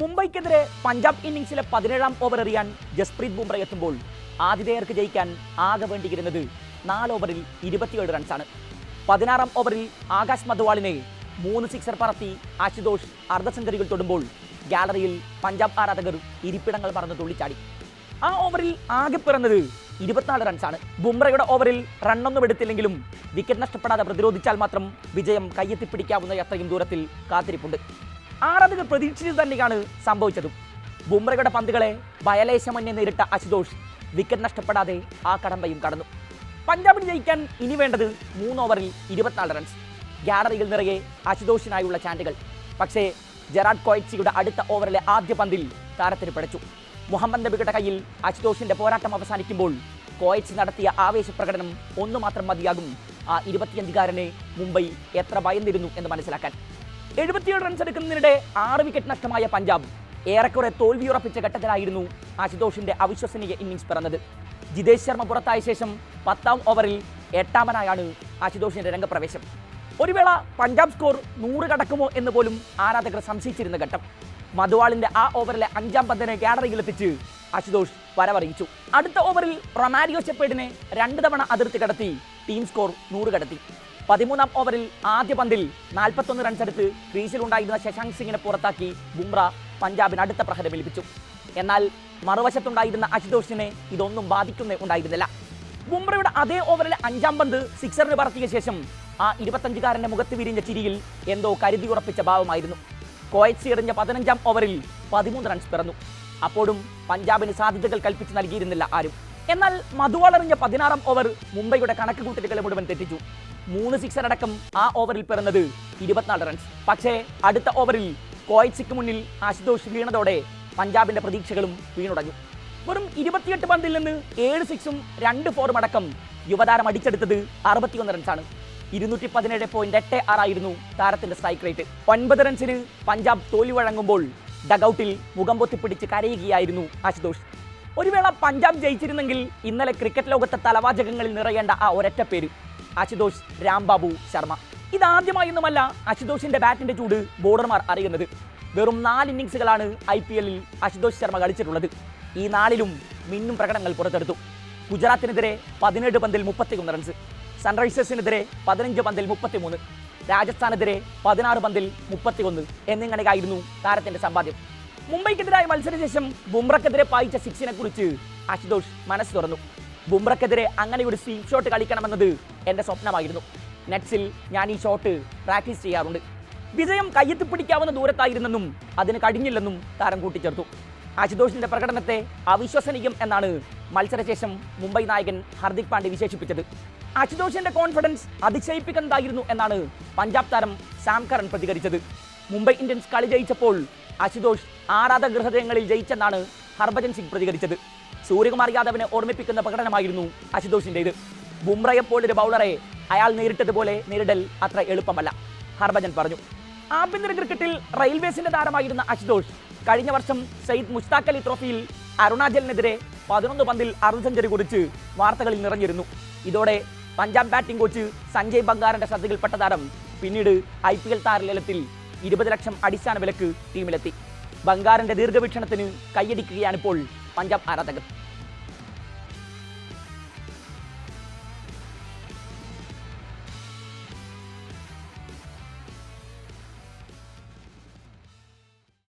മുംബൈക്കെതിരെ പഞ്ചാബ് ഇന്നിംഗ്സിലെ പതിനേഴാം ഓവർ എറിയാൻ ജസ്പ്രീത് ബുംറ എത്തുമ്പോൾ ആതിഥേയർക്ക് ജയിക്കാൻ ആകെ വേണ്ടിയിരുന്നത് നാല് ഓവറിൽ ഇരുപത്തിയേഴ് റൺസാണ്. പതിനാറാം ഓവറിൽ ആകാശ് മധുവാളിനെ മൂന്ന് സിക്സർ പറത്തി ആശുതോഷ് അർദ്ധ സെഞ്ചുറികൾ തൊടുമ്പോൾ ഗാലറിയിൽ പഞ്ചാബ് ആരാധകർ ഇരിപ്പിടങ്ങൾ പറന്ന് തുള്ളിച്ചാടി. ആ ഓവറിൽ ആകെ പിറന്നത് ഇരുപത്തിനാല് റൺസാണ്. ബുംറയുടെ ഓവറിൽ റണ്ണൊന്നും എടുത്തില്ലെങ്കിലും വിക്കറ്റ് നഷ്ടപ്പെടാതെ പ്രതിരോധിച്ചാൽ മാത്രം വിജയം കയ്യെത്തിപ്പിടിക്കാവുന്ന അത്രയും ദൂരത്തിൽ കാത്തിരിപ്പുണ്ട്. ആരാധകർ പ്രതീക്ഷിച്ചത് തന്നെയാണ് സംഭവിച്ചതും. ബുംറയുടെ പന്തുകളെ ബയലേശമന്യെ നേരിട്ട അശുതോഷ് വിക്കറ്റ് നഷ്ടപ്പെടാതെ ആ കടമ്പയും കടന്നു. പഞ്ചാബിന് ജയിക്കാൻ ഇനി വേണ്ടത് മൂന്ന് ഓവറിൽ ഇരുപത്തിനാല് റൺസ് ഗാലറിയിൽ നിറയെ അശുതോഷിനായുള്ള ചാൻഡുകൾ. പക്ഷേ ജെറാഡ് കോയ്ച്ചിയുടെ അടുത്ത ഓവറിലെ ആദ്യ പന്തിൽ താരത്തിന് പിടച്ചു. മുഹമ്മദ് നബിയുടെ കയ്യിൽ അശുതോഷിന്റെ പോരാട്ടം അവസാനിക്കുമ്പോൾ കോയച്ച് നടത്തിയ ആവേശ പ്രകടനം ഒന്നു മാത്രം മതിയാകും. ആ ഇരുപത്തിയഞ്ചുകാരനെ മുംബൈ എത്ര ഭയന്നിരുന്നു എന്ന് മനസ്സിലാക്കാൻ. എഴുപത്തിയേഴ് റൺസ് എടുക്കുന്നതിനിടെ ആറ് വിക്കറ്റ് നഷ്ടമായ പഞ്ചാബ്. ഏറെക്കുറെ തോൽവിയുറപ്പിച്ച ഘട്ടത്തിലായിരുന്നു ആശുതോഷിന്റെ അവിശ്വസനീയ ഇന്നിംഗ്സ് പിറന്നത്. ജിതേഷ് ശർമ്മ പുറത്തായ ശേഷം പത്താം ഓവറിൽ എട്ടാമനായാണ് ആശുതോഷിന്റെ രംഗപ്രവേശം. ഒരു വേള പഞ്ചാബ് സ്കോർ നൂറ് കടക്കുമോ എന്ന് പോലും ആരാധകർ സംശയിച്ചിരുന്ന ഘട്ടം. മധുവാളിന്റെ ആ ഓവറിലെ അഞ്ചാം പന്തിനെ ഗാലറിയിലെത്തിച്ച് അശുതോഷ് വരവറിയിച്ചു. അടുത്ത ഓവറിൽ റൊമാരിയോ ചെപ്പേഡിനെ രണ്ട് തവണ അതിർത്തി കടത്തി ടീം സ്കോർ നൂറ് കടത്തി. പതിമൂന്നാം ഓവറിൽ ആദ്യ പന്തിൽ നാൽപ്പത്തൊന്ന് റൺസ് എടുത്ത് ക്രീസിലുണ്ടായിരുന്ന ശശാങ്ക് സിംഗിനെ പുറത്താക്കി ബുംറ പഞ്ചാബിന് അടുത്ത പ്രഹരം ഏൽപ്പിച്ചു. എന്നാൽ മറുവശത്തുണ്ടായിരുന്ന അശുതോഷിനെ ഇതൊന്നും ബാധിക്കുന്നേ ഉണ്ടായിരുന്നില്ല. ബുംറയുടെ അതേ ഓവറിലെ അഞ്ചാം പന്ത് സിക്സറിന് പറത്തിയ ശേഷം ആ ഇരുപത്തഞ്ചുകാരന്റെ മുഖത്ത് വിരിഞ്ഞ ചിരിയിൽ എന്തോ കരുതി ഉറപ്പിച്ച ഭാവമായിരുന്നു. കോയറ്റ്സി എറിഞ്ഞ പതിനഞ്ചാം ഓവറിൽ പതിമൂന്ന് റൺസ് പിറന്നു. അപ്പോഴും പഞ്ചാബിന് സാധ്യതകൾ കൽപ്പിച്ച് നൽകിയിരുന്നില്ല ആരും. എന്നാൽ മധുവാൾ എറിഞ്ഞ പതിനാറാം ഓവർ മുംബൈയുടെ കണക്ക് കൂട്ടലുകളെ മുഴുവൻ തെറ്റിച്ചു. മൂന്ന് സിക്സർ അടക്കം ആ ഓവറിൽ പിറന്നത് ഇരുപത്തിനാല് റൺസ് പക്ഷേ അടുത്ത ഓവറിൽ കോയിറ്റ്സിക്ക് മുന്നിൽ ആശുതോഷ് വീണതോടെ പഞ്ചാബിന്റെ പ്രതീക്ഷകളും വീണുടഞ്ഞു. വെറും ഇരുപത്തിയെട്ട് പന്തിൽ നിന്ന് ഏഴ് സിക്സും രണ്ട് ഫോറും അടക്കം യുവതാരം അടിച്ചെടുത്തത് അറുപത്തിയൊന്ന് റൺസാണ് ഇരുന്നൂറ്റി പതിനേഴ് പോയിന്റ് എട്ട് ആറായിരുന്നു താരത്തിന്റെ സ്ട്രൈക്ക് റേറ്റ് ഒൻപത് റൺസിന് പഞ്ചാബ് തോൽവി വഴങ്ങുമ്പോൾ ഡഗൌട്ടിൽ മുഖം പൊത്തിപ്പിടിച്ച് കരയുകയായിരുന്നു ആശുതോഷ്. ഒരുവേള പഞ്ചാബ് ജയിച്ചിരുന്നെങ്കിൽ ഇന്നലെ ക്രിക്കറ്റ് ലോകത്തെ തലവാചകങ്ങളിൽ നിറയേണ്ട ആ ഒരൊറ്റ പേര്. അശുതോഷ് രാംബാബു ശർമ്മ. ഇതാദ്യമായൊന്നുമല്ല അശുതോഷിന്റെ ബാറ്റിന്റെ ചൂട് ബോർഡർമാർ അറിയുന്നത്. വെറും നാല് ഇന്നിങ്സുകളാണ് ഐ പി എല്ലിൽ അശുതോഷ് ശർമ്മ കളിച്ചിട്ടുള്ളത്. ഈ നാലിലും മിന്നും പ്രകടനങ്ങൾ പുറത്തെടുത്തു. ഗുജറാത്തിനെതിരെ പതിനേഴ് പന്തിൽ മുപ്പത്തിയൊന്ന് റൺസ് സൺറൈസേഴ്സിനെതിരെ പതിനഞ്ച് പന്തിൽ മുപ്പത്തിമൂന്ന് രാജസ്ഥാനെതിരെ പതിനാറ് പന്തിൽ മുപ്പത്തിയൊന്ന് എന്നിങ്ങനെയായിരുന്നു താരത്തിന്റെ സമ്പാദ്യം. മുംബൈക്കെതിരായ മത്സരശേഷം ബുംറക്കെതിരെ പായിച്ച സിക്സിനെ കുറിച്ച് അശുതോഷ് മനസ്സ് തുറന്നു. ബുംറക്കെതിരെ അങ്ങനെ ഒരു സ്വീം ഷോട്ട് കളിക്കണമെന്നത് എന്റെ സ്വപ്നമായിരുന്നു. നെറ്റ്സിൽ ഞാൻ ഈ ഷോട്ട് പ്രാക്ടീസ് ചെയ്യാറുണ്ട്. വിജയം കയ്യെത്തി പിടിക്കാവുന്ന ദൂരത്തായിരുന്നെന്നും അതിന് കഴിഞ്ഞില്ലെന്നും താരം കൂട്ടിച്ചേർത്തു. അശുതോഷിന്റെ പ്രകടനത്തെ അവിശ്വസനീയം എന്നാണ് മത്സരശേഷം മുംബൈ നായകൻ ഹർദിക് പാണ്ഡ്യ വിശേഷിപ്പിച്ചത്. അശുതോഷിന്റെ കോൺഫിഡൻസ് അതിശയിപ്പിക്കുന്നതായിരുന്നു എന്നാണ് പഞ്ചാബ് താരം സാം കരൺ പ്രതികരിച്ചത്. മുംബൈ ഇന്ത്യൻസ് കളി ജയിച്ചപ്പോൾ അശുതോഷ് ആരാധകൃഹൃദയങ്ങളിൽ ജയിച്ചെന്നാണ് ഹർഭജൻ സിംഗ് പ്രതികരിച്ചത്. സൂര്യകുമാർ യാദവിനെ ഓർമ്മിപ്പിക്കുന്ന പ്രകടനമായിരുന്നു അശുതോഷിന്റെത് ബുംറയെപ്പോലൊരു ബൗളറെ അയാൾ നേരിട്ടതുപോലെ നേരിടൽ അത്ര എളുപ്പമല്ല ഹർഭജൻ പറഞ്ഞു. ആഭ്യന്തര ക്രിക്കറ്റിൽ റെയിൽവേസിന്റെ താരമായിരുന്ന അശുതോഷ് കഴിഞ്ഞ വർഷം സയ്യിദ് മുഷ്താഖ് അലി ട്രോഫിയിൽ അരുണാചലിനെതിരെ പതിനൊന്ന് പന്തിൽ അർദ്ധ സെഞ്ചുറി കുറിച്ച് വാർത്തകളിൽ നിറഞ്ഞിരുന്നു. ഇതോടെ പഞ്ചാബ് ബാറ്റിംഗ് കോച്ച് സഞ്ജയ് ബംഗാറിന്റെ ശ്രദ്ധയിൽപ്പെട്ട താരം പിന്നീട് ഐ പി എൽ താരലേലത്തിൽ ഇരുപത് ലക്ഷം അടിസ്ഥാന വിലക്ക് ടീമിലെത്തി. ബംഗാറിന്റെ ദീർഘവീക്ഷണത്തിന് കൈയടിക്കുകയാണിപ്പോൾ പഞ്ചാബ് ആരാധകർ.